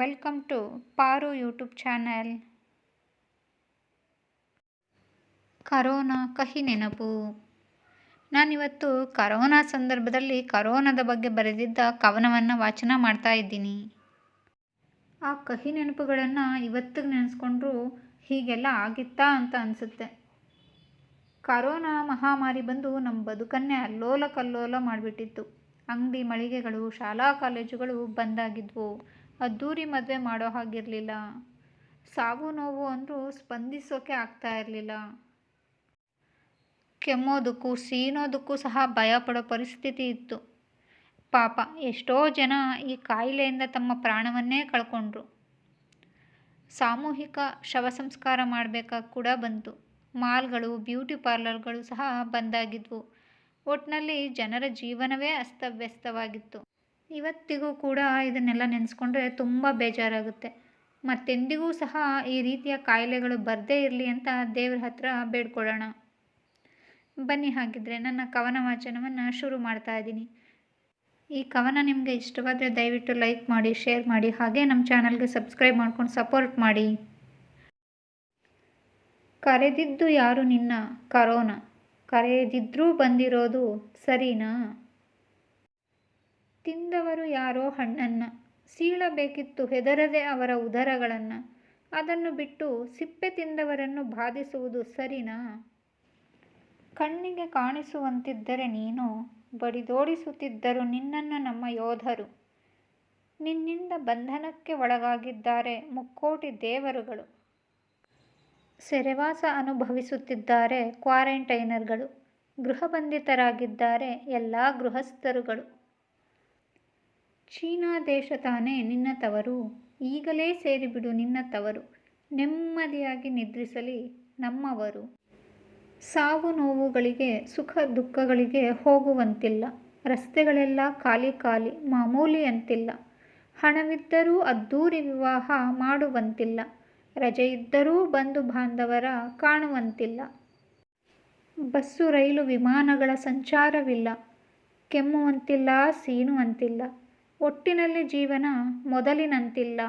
Welcome to Paru YouTube channel corona ಕಹಿ ನೆನಪು. ನಾನಿವತ್ತು ಕರೋನಾ ಸಂದರ್ಭದಲ್ಲಿ ಕರೋನಾದ ಬಗ್ಗೆ ಬರೆದಿದ್ದ ಕವನವನ್ನು ವಾಚನ ಮಾಡ್ತಾ ಇದ್ದೀನಿ. ಆ ಕಹಿ ನೆನಪುಗಳನ್ನು ಇವತ್ತಿಗೆ ನೆನೆಸ್ಕೊಂಡ್ರೂ ಹೀಗೆಲ್ಲ ಆಗಿತ್ತಾ ಅಂತ ಅನಿಸುತ್ತೆ. ಕರೋನಾ ಮಹಾಮಾರಿ ಬಂದು ನಮ್ಮ ಬದುಕನ್ನೇ ಅಲ್ಲೋಲ ಕಲ್ಲೋಲ ಮಾಡಿಬಿಟ್ಟಿತ್ತು. ಅಂಗಡಿ ಮಳಿಗೆಗಳು, ಶಾಲಾ ಕಾಲೇಜುಗಳು ಬಂದಾಗಿದ್ವು ಅದ್ದೂರಿ ಮದುವೆ ಮಾಡೋ ಹಾಗಿರಲಿಲ್ಲ. ಸಾವು ನೋವು ಅಂದರೂ ಸ್ಪಂದಿಸೋಕೆ ಆಗ್ತಾ ಇರಲಿಲ್ಲ. ಕೆಮ್ಮೋದಕ್ಕೂ ಸೀನೋದಕ್ಕೂ ಸಹ ಭಯ ಪಡೋ ಪರಿಸ್ಥಿತಿ ಇತ್ತು. ಪಾಪ ಎಷ್ಟೋ ಜನ ಈ ಕಾಯಿಲೆಯಿಂದ ತಮ್ಮ ಪ್ರಾಣವನ್ನೇ ಕಳ್ಕೊಂಡ್ರು. ಸಾಮೂಹಿಕ ಶವ ಸಂಸ್ಕಾರ ಮಾಡಬೇಕಾಗಿ ಕೂಡ ಬಂತು. ಮಾಲ್ಗಳು, ಬ್ಯೂಟಿ ಪಾರ್ಲರ್ಗಳು ಸಹ ಬಂದಾಗಿದ್ವು. ಒಟ್ಟಿನಲ್ಲಿ ಜನರ ಜೀವನವೇ ಅಸ್ತವ್ಯಸ್ತವಾಗಿತ್ತು. ಇವತ್ತಿಗೂ ಕೂಡ ಇದನ್ನೆಲ್ಲ ನೆನೆಸ್ಕೊಂಡ್ರೆ ತುಂಬ ಬೇಜಾರಾಗುತ್ತೆ. ಮತ್ತೆಂದಿಗೂ ಸಹ ಈ ರೀತಿಯ ಕಾಯಿಲೆಗಳು ಬರದೇ ಇರಲಿ ಅಂತ ದೇವ್ರ ಹತ್ರ ಬೇಡ್ಕೊಳ್ಳೋಣ ಬನ್ನಿ ಹಾಗಿದ್ರೆ ನನ್ನ ಕವನ ವಾಚನವನ್ನು ಶುರು ಮಾಡ್ತಾ ಇದ್ದೀನಿ. ಈ ಕವನ ನಿಮಗೆ ಇಷ್ಟವಾದರೆ ದಯವಿಟ್ಟು ಲೈಕ್ ಮಾಡಿ, ಶೇರ್ ಮಾಡಿ, ಹಾಗೆ ನಮ್ಮ ಚಾನಲ್ಗೆ ಸಬ್ಸ್ಕ್ರೈಬ್ ಮಾಡ್ಕೊಂಡು ಸಪೋರ್ಟ್ ಮಾಡಿ. ಕರೆದಿದ್ದು ಯಾರು ನಿನ್ನ? ಕರೋನಾ. ಕರೆದಿದ್ರೂ ಬಂದಿರೋದು ಸರಿನಾ? ತಿಂದವರು ಯಾರೋ ಹಣ್ಣನ್ನು, ಸೀಳಬೇಕಿತ್ತು ಹೆದರದೆ ಅವರ ಉದರಗಳನ್ನು. ಅದನ್ನು ಬಿಟ್ಟು ಸಿಪ್ಪೆ ತಿಂದವರನ್ನು ಬಾಧಿಸುವುದು ಸರಿನಾ? ಕಣ್ಣಿಗೆ ಕಾಣಿಸುವಂತಿದ್ದರೆ ನೀನು? ಬಡಿದೋಡಿಸುತ್ತಿದ್ದರು ನಿನ್ನನ್ನು ನಮ್ಮ ಯೋಧರು. ನಿನ್ನಿಂದ ಬಂಧನಕ್ಕೆ ಒಳಗಾಗಿದ್ದಾರೆ ಮುಕ್ಕೋಟಿ ದೇವರುಗಳು. ಸೆರೆವಾಸ ಅನುಭವಿಸುತ್ತಿದ್ದಾರೆ ಕ್ವಾರಂಟೈನರ್ಗಳು. ಗೃಹಬಂಧಿತರಾಗಿದ್ದಾರೆ ಎಲ್ಲ ಗೃಹಸ್ಥರುಗಳು. ಚೀನಾ ದೇಶ ತಾನೇ ನಿನ್ನ ತವರು. ಈಗಲೇ ಸೇರಿಬಿಡು ನಿನ್ನ ತವರು. ನೆಮ್ಮದಿಯಾಗಿ ನಿದ್ರಿಸಲಿ ನಮ್ಮವರು. ಸಾವು ನೋವುಗಳಿಗೆ, ಸುಖ ದುಃಖಗಳಿಗೆ ಹೋಗುವಂತಿಲ್ಲ. ರಸ್ತೆಗಳೆಲ್ಲ ಖಾಲಿ ಖಾಲಿ ಮಾಮೂಲಿ ಅಂತಿಲ್ಲ ಹಣವಿದ್ದರೂ ಅದ್ದೂರಿ ವಿವಾಹ ಮಾಡುವಂತಿಲ್ಲ. ರಜೆ ಇದ್ದರೂ ಬಂಧು ಬಾಂಧವರ ಕಾಣುವಂತಿಲ್ಲ. ಬಸ್ಸು ರೈಲು ವಿಮಾನಗಳ ಸಂಚಾರವಿಲ್ಲ. ಕೆಮ್ಮುವಂತಿಲ್ಲ, ಸೀನುವಂತಿಲ್ಲ. ಒಟ್ಟಿನಲ್ಲಿ ಜೀವನ ಮೊದಲಿನಂತಿಲ್ಲ.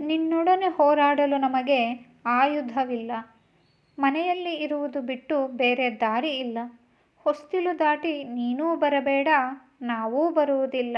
ನಿನ್ನೊಡನೆ ಹೋರಾಡಲು ನಮಗೆ ಆಯುಧವಿಲ್ಲ. ಮನೆಯಲ್ಲಿ ಇರುವುದು ಬಿಟ್ಟು ಬೇರೆ ದಾರಿ ಇಲ್ಲ. ಹೊಸ್ತಿಲು ದಾಟಿ ನೀನೂ ಬರಬೇಡ, ನಾವೂ ಬರುವುದಿಲ್ಲ.